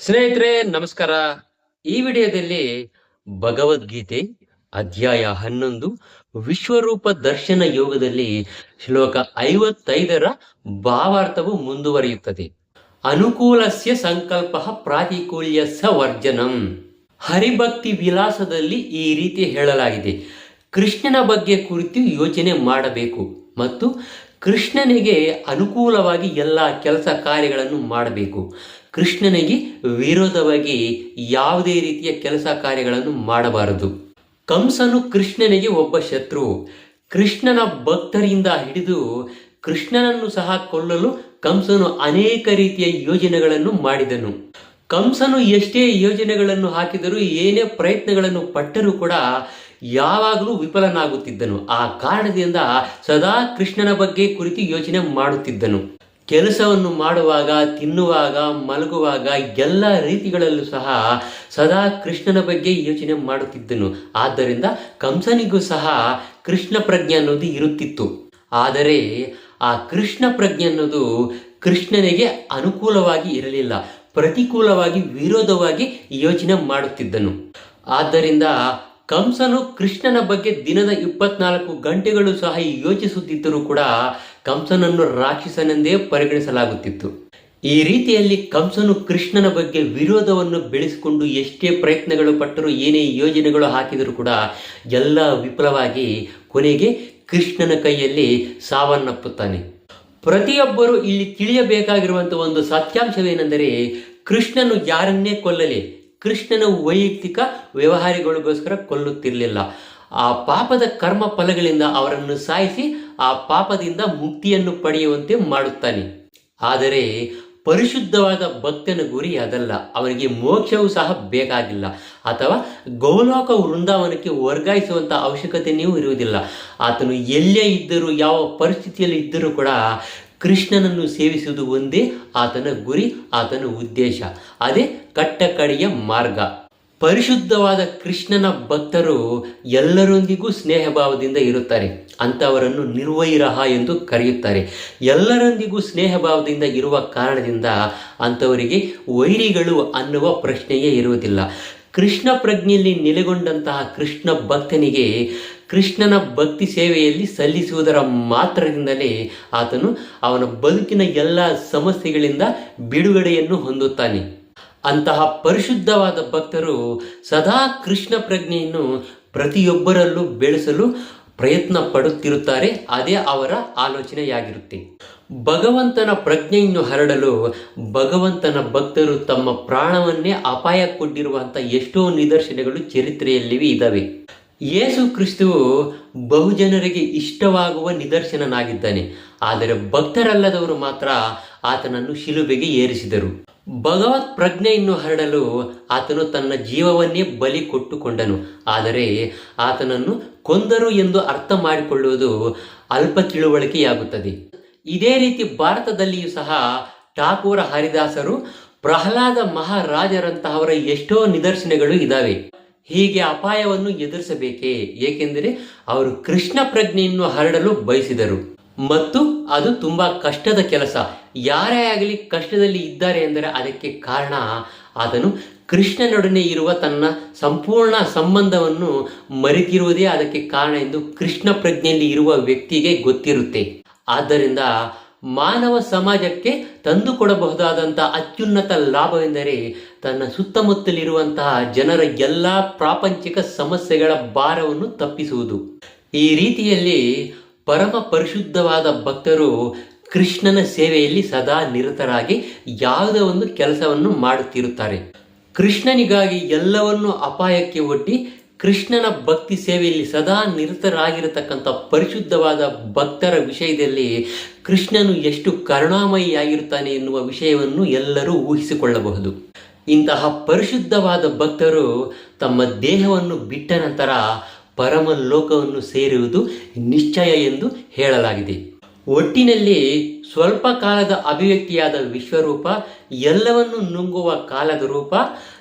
ಸ್ನೇಹಿತರೆ, ನಮಸ್ಕಾರ. ಈ ವಿಡಿಯೋದಲ್ಲಿ ಭಗವದ್ಗೀತೆ ಅಧ್ಯಾಯ ಹನ್ನೊಂದು, ವಿಶ್ವರೂಪ ದರ್ಶನ ಯೋಗದಲ್ಲಿ ಶ್ಲೋಕ ಐವತ್ತೈದರ ಭಾವಾರ್ಥವು ಮುಂದುವರಿಯುತ್ತದೆ. ಅನುಕೂಲಸ್ಯ ಸಂಕಲ್ಪ ಪ್ರಾತಿಕೂಲ್ಯ ವರ್ಜನಂ. ಹರಿಭಕ್ತಿ ವಿಲಾಸದಲ್ಲಿ ಈ ರೀತಿ ಹೇಳಲಾಗಿದೆ. ಕೃಷ್ಣನ ಬಗ್ಗೆ ಕುರಿತು ಯೋಚನೆ ಮಾಡಬೇಕು ಮತ್ತು ಕೃಷ್ಣನಿಗೆ ಅನುಕೂಲವಾಗಿ ಎಲ್ಲ ಕೆಲಸ ಕಾರ್ಯಗಳನ್ನು ಮಾಡಬೇಕು. ಕೃಷ್ಣನಿಗೆ ವಿರೋಧವಾಗಿ ಯಾವುದೇ ರೀತಿಯ ಕೆಲಸ ಕಾರ್ಯಗಳನ್ನು ಮಾಡಬಾರದು. ಕಂಸನು ಕೃಷ್ಣನಿಗೆ ಒಬ್ಬ ಶತ್ರು. ಕೃಷ್ಣನ ಭಕ್ತರಿಂದ ಹಿಡಿದು ಕೃಷ್ಣನನ್ನು ಸಹ ಕೊಲ್ಲಲು ಕಂಸನು ಅನೇಕ ರೀತಿಯ ಯೋಜನೆಗಳನ್ನು ಮಾಡಿದನು. ಕಂಸನು ಎಷ್ಟೇ ಯೋಜನೆಗಳನ್ನು ಹಾಕಿದರೂ ಏನೇ ಪ್ರಯತ್ನಗಳನ್ನು ಪಟ್ಟರೂ ಕೂಡ ಯಾವಾಗಲೂ ವಿಫಲನಾಗುತ್ತಿದ್ದನು. ಆ ಕಾರಣದಿಂದ ಸದಾ ಕೃಷ್ಣನ ಬಗ್ಗೆ ಕುರಿತು ಯೋಚನೆ ಮಾಡುತ್ತಿದ್ದನು. ಕೆಲಸವನ್ನು ಮಾಡುವಾಗ, ತಿನ್ನುವಾಗ, ಮಲಗುವಾಗ ಎಲ್ಲ ರೀತಿಗಳಲ್ಲೂ ಸಹ ಸದಾ ಕೃಷ್ಣನ ಬಗ್ಗೆ ಯೋಚನೆ ಮಾಡುತ್ತಿದ್ದನು. ಆದ್ದರಿಂದ ಕಂಸನಿಗೂ ಸಹ ಕೃಷ್ಣ ಪ್ರಜ್ಞೆ ಅನ್ನೋದು ಇರುತ್ತಿತ್ತು. ಆದರೆ ಆ ಕೃಷ್ಣ ಪ್ರಜ್ಞೆ ಅನ್ನೋದು ಕೃಷ್ಣನಿಗೆ ಅನುಕೂಲವಾಗಿ ಇರಲಿಲ್ಲ. ಪ್ರತಿಕೂಲವಾಗಿ, ವಿರೋಧವಾಗಿ ಯೋಚನೆ ಮಾಡುತ್ತಿದ್ದನು. ಆದ್ದರಿಂದ ಕಂಸನು ಕೃಷ್ಣನ ಬಗ್ಗೆ ದಿನದ ಇಪ್ಪತ್ನಾಲ್ಕು ಗಂಟೆಗಳು ಸಹ ಯೋಚಿಸುತ್ತಿದ್ದರೂ ಕೂಡ ಕಂಸನನ್ನು ರಾಕ್ಷಸನೆಂದೇ ಪರಿಗಣಿಸಲಾಗುತ್ತಿತ್ತು. ಈ ರೀತಿಯಲ್ಲಿ ಕಂಸನು ಕೃಷ್ಣನ ಬಗ್ಗೆ ವಿರೋಧವನ್ನು ಬೆಳೆಸಿಕೊಂಡು ಎಷ್ಟೇ ಪ್ರಯತ್ನಗಳು ಪಟ್ಟರೂ ಏನೇ ಯೋಜನೆಗಳು ಹಾಕಿದರೂ ಕೂಡ ಎಲ್ಲ ವಿಫಲವಾಗಿ ಕೊನೆಗೆ ಕೃಷ್ಣನ ಕೈಯಲ್ಲಿ ಸಾವನ್ನಪ್ಪುತ್ತಾನೆ. ಪ್ರತಿಯೊಬ್ಬರು ಇಲ್ಲಿ ತಿಳಿಯಬೇಕಾಗಿರುವಂಥ ಒಂದು ಸತ್ಯಾಂಶವೇನೆಂದರೆ ಕೃಷ್ಣನು ಯಾರನ್ನೇ ಕೊಲ್ಲಲಿ ಕೃಷ್ಣನ ವೈಯಕ್ತಿಕ ವ್ಯವಹಾರಗಳಿಗೋಸ್ಕರ ಕೊಲ್ಲುತ್ತಿರಲಿಲ್ಲ. ಆ ಪಾಪದ ಕರ್ಮ ಫಲಗಳಿಂದ ಅವರನ್ನು ಸಾಯಿಸಿ ಆ ಪಾಪದಿಂದ ಮುಕ್ತಿಯನ್ನು ಪಡೆಯುವಂತೆ ಮಾಡುತ್ತಾನೆ. ಆದರೆ ಪರಿಶುದ್ಧವಾದ ಭಕ್ತನ ಗುರಿ ಅದಲ್ಲ. ಅವನಿಗೆ ಮೋಕ್ಷವೂ ಸಹ ಬೇಕಾಗಿಲ್ಲ. ಅಥವಾ ಗೌಲೋಕ ವೃಂದಾವನಕ್ಕೆ ವರ್ಗಾಯಿಸುವಂಥ ಅವಶ್ಯಕತೆಯೂ ಇರುವುದಿಲ್ಲ. ಆತನು ಎಲ್ಲೇ ಇದ್ದರೂ, ಯಾವ ಪರಿಸ್ಥಿತಿಯಲ್ಲಿ ಇದ್ದರೂ ಕೂಡ ಕೃಷ್ಣನನ್ನು ಸೇವಿಸುವುದು ಒಂದೇ ಆತನ ಗುರಿ, ಆತನ ಉದ್ದೇಶ. ಅದೇ ಕಟ್ಟಕಡೆಯ ಮಾರ್ಗ. ಪರಿಶುದ್ಧವಾದ ಕೃಷ್ಣನ ಭಕ್ತರು ಎಲ್ಲರೊಂದಿಗೂ ಸ್ನೇಹ ಭಾವದಿಂದ ಇರುತ್ತಾರೆ. ಅಂಥವರನ್ನು ನಿರ್ವೈರಹ ಎಂದು ಕರೆಯುತ್ತಾರೆ. ಎಲ್ಲರೊಂದಿಗೂ ಸ್ನೇಹ ಭಾವದಿಂದ ಇರುವ ಕಾರಣದಿಂದ ಅಂಥವರಿಗೆ ವೈರಿಗಳು ಅನ್ನುವ ಪ್ರಶ್ನೆಯೇ ಇರುವುದಿಲ್ಲ. ಕೃಷ್ಣ ಪ್ರಜ್ಞೆಯಲ್ಲಿ ನೆಲೆಗೊಂಡಂತಹ ಕೃಷ್ಣ ಭಕ್ತನಿಗೆ ಕೃಷ್ಣನ ಭಕ್ತಿ ಸೇವೆಯಲ್ಲಿ ಸಲ್ಲಿಸುವುದರ ಮಾತ್ರದಿಂದಲೇ ಆತನು ಅವನ ಬದುಕಿನ ಎಲ್ಲ ಸಮಸ್ಯೆಗಳಿಂದ ಬಿಡುಗಡೆಯನ್ನು ಹೊಂದುತ್ತಾನೆ. ಅಂತಹ ಪರಿಶುದ್ಧವಾದ ಭಕ್ತರು ಸದಾ ಕೃಷ್ಣ ಪ್ರಜ್ಞೆಯನ್ನು ಪ್ರತಿಯೊಬ್ಬರಲ್ಲೂ ಬೆಳೆಸಲು ಪ್ರಯತ್ನ ಪಡುತ್ತಿರುತ್ತಾರೆ. ಅದೇ ಅವರ ಆಲೋಚನೆಯಾಗಿರುತ್ತೆ. ಭಗವಂತನ ಪ್ರಜ್ಞೆಯನ್ನು ಹರಡಲು ಭಗವಂತನ ಭಕ್ತರು ತಮ್ಮ ಪ್ರಾಣವನ್ನೇ ಅಪಾಯಕ್ಕೊಡ್ಡಿರುವಂಥ ಎಷ್ಟೋ ನಿದರ್ಶನಗಳು ಚರಿತ್ರೆಯಲ್ಲಿ ಇದ್ದಾವೆ ಯೇಸು ಕ್ರಿಸ್ತುವು ಬಹುಜನರಿಗೆ ಇಷ್ಟವಾಗುವ ನಿದರ್ಶನನಾಗಿದ್ದಾನೆ. ಆದರೆ ಭಕ್ತರಲ್ಲದವರು ಮಾತ್ರ ಆತನನ್ನು ಶಿಲುಬೆಗೆ ಏರಿಸಿದರು. ಭಗವತ್ ಪ್ರಜ್ಞೆಯನ್ನು ಹರಡಲು ಆತನು ತನ್ನ ಜೀವವನ್ನೇ ಬಲಿ ಕೊಟ್ಟುಕೊಂಡನು. ಆದರೆ ಆತನನ್ನು ಕೊಂದರು ಎಂದು ಅರ್ಥ ಮಾಡಿಕೊಳ್ಳುವುದು ಅಲ್ಪ ತಿಳುವಳಿಕೆಯಾಗುತ್ತದೆ. ಇದೇ ರೀತಿ ಭಾರತದಲ್ಲಿಯೂ ಸಹ ಠಾಕೂರ ಹರಿದಾಸರು ಪ್ರಹ್ಲಾದ ಮಹಾರಾಜರಂತಹವರ ಎಷ್ಟೋ ನಿದರ್ಶನಗಳು ಇದ್ದಾವೆ ಹೀಗೆ ಅಪಾಯವನ್ನು ಎದುರಿಸಬೇಕೇ, ಏಕೆಂದರೆ ಅವರು ಕೃಷ್ಣ ಪ್ರಜ್ಞೆಯನ್ನು ಹರಡಲು ಬಯಸಿದರು. ಮತ್ತು ಅದು ತುಂಬ ಕಷ್ಟದ ಕೆಲಸ. ಯಾರೇ ಆಗಲಿ ಕಷ್ಟದಲ್ಲಿ ಇದ್ದಾರೆ ಎಂದರೆ ಅದಕ್ಕೆ ಕಾರಣ ಅದನ್ನು ಕೃಷ್ಣನೊಡನೆ ಇರುವ ತನ್ನ ಸಂಪೂರ್ಣ ಸಂಬಂಧವನ್ನು ಮರೆತಿರುವುದೇ ಅದಕ್ಕೆ ಕಾರಣ ಎಂದು ಕೃಷ್ಣ ಪ್ರಜ್ಞೆಯಲ್ಲಿ ಇರುವ ವ್ಯಕ್ತಿಗೆ ಗೊತ್ತಿರುತ್ತೆ. ಆದ್ದರಿಂದ ಮಾನವ ಸಮಾಜಕ್ಕೆ ತಂದುಕೊಡಬಹುದಾದಂಥ ಅತ್ಯುನ್ನತ ಲಾಭವೆಂದರೆ ತನ್ನ ಸುತ್ತಮುತ್ತಲಿರುವಂತಹ ಜನರ ಎಲ್ಲ ಪ್ರಾಪಂಚಿಕ ಸಮಸ್ಯೆಗಳ ಭಾರವನ್ನು ತಪ್ಪಿಸುವುದು. ಈ ರೀತಿಯಲ್ಲಿ ಪರಮ ಪರಿಶುದ್ಧವಾದ ಭಕ್ತರು ಕೃಷ್ಣನ ಸೇವೆಯಲ್ಲಿ ಸದಾ ನಿರತರಾಗಿ ಯಾವುದೋ ಒಂದು ಕೆಲಸವನ್ನು ಮಾಡುತ್ತಿರುತ್ತಾರೆ. ಕೃಷ್ಣನಿಗಾಗಿ ಎಲ್ಲವನ್ನು ಅಪಾಯಕ್ಕೆ ಒಡ್ಡಿ ಕೃಷ್ಣನ ಭಕ್ತಿ ಸೇವೆಯಲ್ಲಿ ಸದಾ ನಿರತರಾಗಿರತಕ್ಕಂಥ ಪರಿಶುದ್ಧವಾದ ಭಕ್ತರ ವಿಷಯದಲ್ಲಿ ಕೃಷ್ಣನು ಎಷ್ಟು ಕರುಣಾಮಯಿಯಾಗಿರುತ್ತಾನೆ ಎನ್ನುವ ವಿಷಯವನ್ನು ಎಲ್ಲರೂ ಊಹಿಸಿಕೊಳ್ಳಬಹುದು. ಇಂತಹ ಪರಿಶುದ್ಧವಾದ ಭಕ್ತರು ತಮ್ಮ ದೇಹವನ್ನು ಬಿಟ್ಟ ನಂತರ ಪರಮ ಲೋಕವನ್ನು ಸೇರುವುದು ನಿಶ್ಚಯ ಎಂದು ಹೇಳಲಾಗಿದೆ. ಒಟ್ಟಿನಲ್ಲಿ ಸ್ವಲ್ಪ ಕಾಲದ ಅಭಿವ್ಯಕ್ತಿಯಾದ ವಿಶ್ವರೂಪ, ಎಲ್ಲವನ್ನು ನುಂಗುವ ಕಾಲದ ರೂಪ,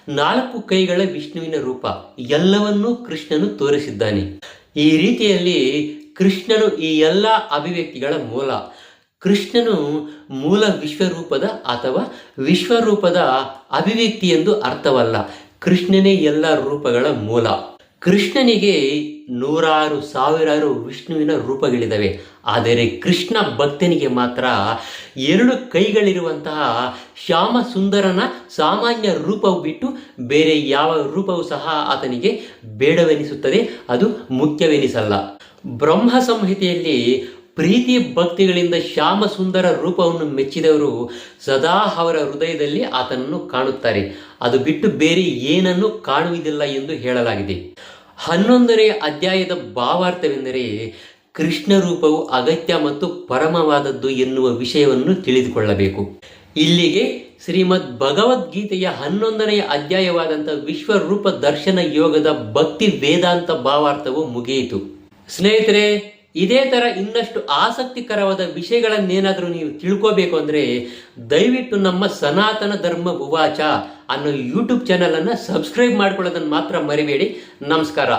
ನಾಲ್ಕು ಕೈಗಳ ವಿಷ್ಣುವಿನ ರೂಪ, ಎಲ್ಲವನ್ನೂ ಕೃಷ್ಣನು ತೋರಿಸಿದ್ದಾನೆ. ಈ ರೀತಿಯಲ್ಲಿ ಕೃಷ್ಣನು ಈ ಎಲ್ಲ ಅಭಿವ್ಯಕ್ತಿಗಳ ಮೂಲ. ಕೃಷ್ಣನು ಮೂಲ ವಿಶ್ವರೂಪದ ಅಥವಾ ವಿಶ್ವರೂಪದ ಅಭಿವ್ಯಕ್ತಿ ಎಂದು ಅರ್ಥವಲ್ಲ. ಕೃಷ್ಣನೇ ಎಲ್ಲ ರೂಪಗಳ ಮೂಲ. ಕೃಷ್ಣನಿಗೆ ನೂರಾರು ಸಾವಿರಾರು ವಿಷ್ಣುವಿನ ರೂಪಗಳಿದ್ದಾವೆ ಆದರೆ ಕೃಷ್ಣ ಭಕ್ತನಿಗೆ ಮಾತ್ರ ಎರಡು ಕೈಗಳಿರುವಂತಹ ಶ್ಯಾಮ ಸುಂದರನ ಸಾಮಾನ್ಯ ರೂಪವು ಬಿಟ್ಟು ಬೇರೆ ಯಾವ ರೂಪವೂ ಸಹ ಆತನಿಗೆ ಬೇಡವೆನಿಸುತ್ತದೆ. ಅದು ಮುಖ್ಯವೆನಿಸಲ್ಲ. ಬ್ರಹ್ಮ ಸಂಹಿತೆಯಲ್ಲಿ ಪ್ರೀತಿ ಭಕ್ತಿಗಳಿಂದ ಶ್ಯಾಮ ಸುಂದರ ರೂಪವನ್ನು ಮೆಚ್ಚಿದವರು ಸದಾ ಅವರ ಹೃದಯದಲ್ಲಿ ಆತನನ್ನು ಕಾಣುತ್ತಾರೆ. ಅದು ಬಿಟ್ಟು ಬೇರೆ ಏನನ್ನು ಕಾಣುವುದಿಲ್ಲ ಎಂದು ಹೇಳಲಾಗಿದೆ. ಹನ್ನೊಂದನೇ ಅಧ್ಯಾಯದ ಭಾವಾರ್ಥವೆಂದರೆ ಕೃಷ್ಣ ರೂಪವು ಅಗತ್ಯ ಮತ್ತು ಪರಮವಾದದ್ದು ಎನ್ನುವ ವಿಷಯವನ್ನು ತಿಳಿದುಕೊಳ್ಳಬೇಕು. ಇಲ್ಲಿಗೆ ಶ್ರೀಮದ್ ಭಗವದ್ಗೀತೆಯ ಹನ್ನೊಂದನೆಯ ಅಧ್ಯಾಯವಾದಂಥ ವಿಶ್ವರೂಪ ದರ್ಶನ ಯೋಗದ ಭಕ್ತಿ ವೇದಾಂತ ಭಾವಾರ್ಥವು ಮುಗಿಯಿತು. ಸ್ನೇಹಿತರೆ ಇದೇ ಥರ ಇನ್ನಷ್ಟು ಆಸಕ್ತಿಕರವಾದ ವಿಷಯಗಳನ್ನೇನಾದರೂ ನೀವು ತಿಳ್ಕೋಬೇಕು ಅಂದರೆ ದಯವಿಟ್ಟು ನಮ್ಮ ಸನಾತನ ಧರ್ಮ ಉವಾಚ ಅನ್ನೋ ಯೂಟ್ಯೂಬ್ ಚಾನಲನ್ನು ಸಬ್ಸ್ಕ್ರೈಬ್ ಮಾಡ್ಕೊಳ್ಳೋದನ್ನು ಮಾತ್ರ ಮರಿಬೇಡಿ. ನಮಸ್ಕಾರ.